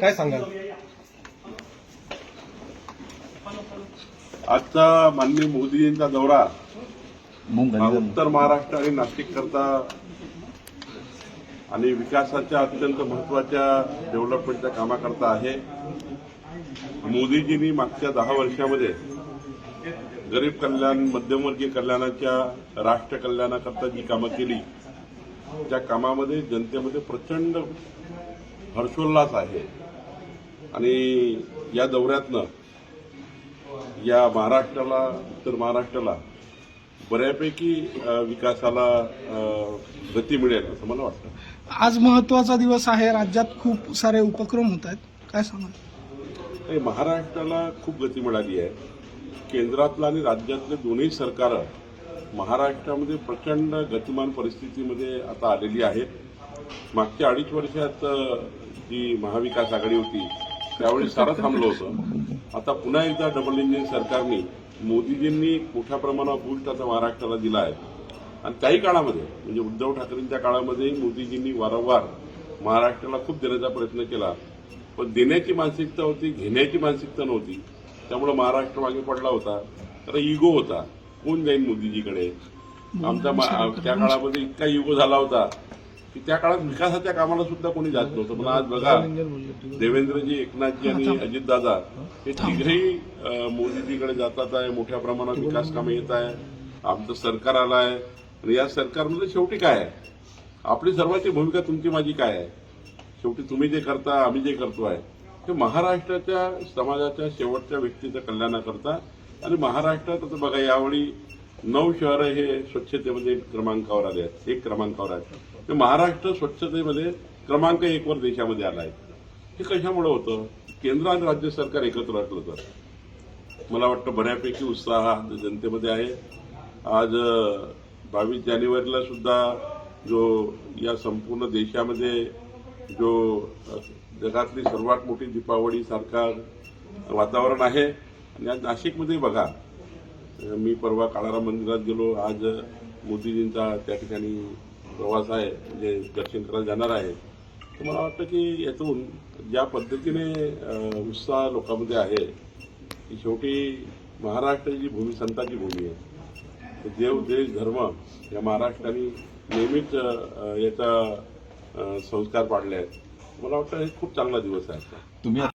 काय सांगाल? आजचा माननीय मोदीजींचा दौरा उत्तर महाराष्ट्र आणि नाशिक करता आणि विकासाच्या अत्यंत महत्त्वाच्या डेव्हलपमेंटच्या कामाकरता आहे. मोदीजींनी मागच्या दहा वर्षामध्ये गरीब कल्याण मध्यमवर्गीय कल्याणाच्या राष्ट्र कल्याणाकरता जी कामं केली त्या कामामध्ये जनतेमध्ये प्रचंड हर्षोल्लास आहे आणि या दौऱ्यातनं या महाराष्ट्राला उत्तर महाराष्ट्राला बऱ्यापैकी विकासाला गती मिळेल असं मला वाटतं. आज महत्त्वाचा दिवस आहे. राज्यात खूप सारे उपक्रम होत आहेत. काय सांगाल? महाराष्ट्राला खूप गती मिळाली आहे. केंद्रातलं आणि राज्यातले दोन्ही सरकारं महाराष्ट्रामध्ये प्रचंड गतिमान परिस्थितीमध्ये आता आलेली आहेत मागच्या अडीच वर्षात जी महाविकास आघाडी होती त्यावेळी सारं थांबलं होतं. आता पुन्हा एकदा डबल इंजिन सरकारने मोदीजींनी मोठ्या प्रमाणावर बूस्ट आता महाराष्ट्राला दिला आहे. आणि त्याही काळामध्ये म्हणजे उद्धव ठाकरेंच्या काळामध्ये मोदीजींनी वारंवार महाराष्ट्राला खूप देण्याचा प्रयत्न केला. पण देण्याची मानसिकता होती घेण्याची मानसिकता नव्हती. त्यामुळे महाराष्ट्र मागे पडला होता. तर इगो होता. कोण जाईल मोदीजीकडे. आमचा त्या काळामध्ये इतका इगो झाला होता की त्या काळात विकासाच्या कामाला सुद्धा कोणी जात नव्हतं. पण आज बघा देवेंद्रजी एकनाथजी आणि अजितदादा हे तिघही मोदीजीकडे जातात आहे मोठ्या प्रमाणात विकास कामे येत आहे. आमचं सरकार आलं आहे. आणि या सरकारमध्ये शेवटी काय आहे? आपली सर्वांची भूमिका तुमची माझी काय आहे? शेवटी तुम्ही जे करता आम्ही जे करतोय. ते महाराष्ट्राच्या समाजाच्या शेवटच्या व्यक्तीच्या कल्याणाकरता आणि महाराष्ट्रात आता बघा यावेळी नऊ शहरं हे स्वच्छतेमध्ये क्रमांकावर आले आहेत. एक क्रमांकावर आहेत. ते महाराष्ट्र स्वच्छतेमध्ये क्रमांक एकवर देशामध्ये आला आहे. हे कशामुळे होतं? केंद्र आणि राज्य सरकार एकत्र असलं तर. मला वाटतं बऱ्यापैकी उत्साह हा जनतेमध्ये आहे. आज बावीस जानेवारीला सुद्धा जो या संपूर्ण देशामध्ये जो जगातली सर्वात मोठी दीपावली सारखा वातावरण आहे. आणि आज नाशिकमध्ये बघा मी परवा काळाराम मंदिरात गेलो. आज मोदीजींचा त्या ठिकाणी प्रवास आहे म्हणजे दर्शन करायला जाणार आहे. तर मला वाटतं की यातून ज्या पद्धतीने उत्साह लोकांमध्ये आहे की शेवटी महाराष्ट्र जी भूमी संतांची भूमी आहे. देव देश धर्म या महाराष्ट्राने नेहमीच याचा संस्कार पाडले आहेत. मला वाटतं हे खूप चांगला दिवस आहे. तुम्ही